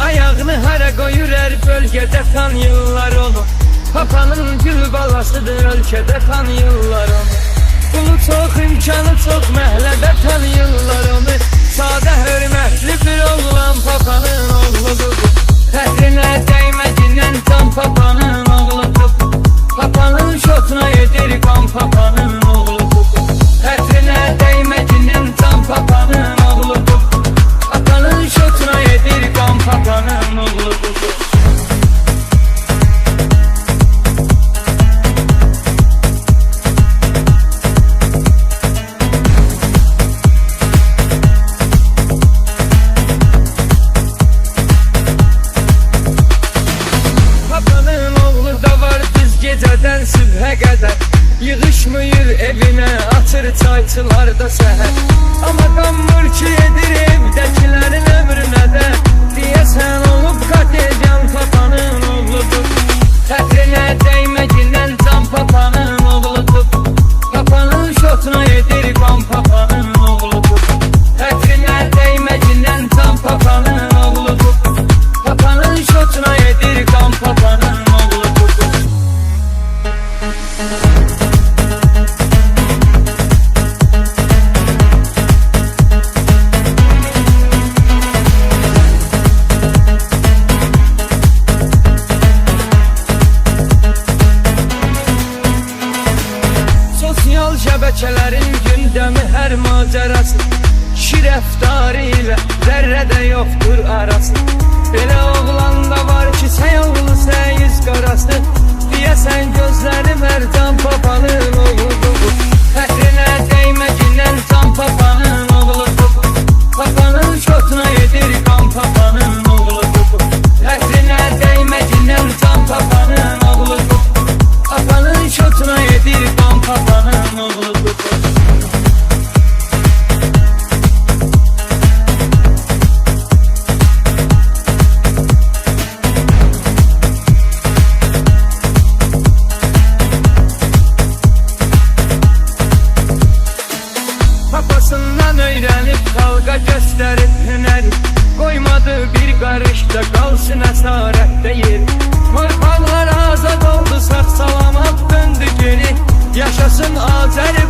Ayağını hara koyurer bölgede tan yıllar olur. Papanın gül balasıdır ölkədə tan yıllar onu Bunu çox imkanı çox məhləbə tan yıllar onu Sadə Gecədən sübhə qədər Yığışmıyır evinə Atır taytılarda səhər Amma ölkələrin gündəmi hər macərası Kişi rəftarı ilə zərrədə yoxdur arası. Belə oğlan da var ki Ancaq qalsın əsarət deyil Torpaqlar azad oldu sağ salamat döndü geri Yaşasın Azərbaycan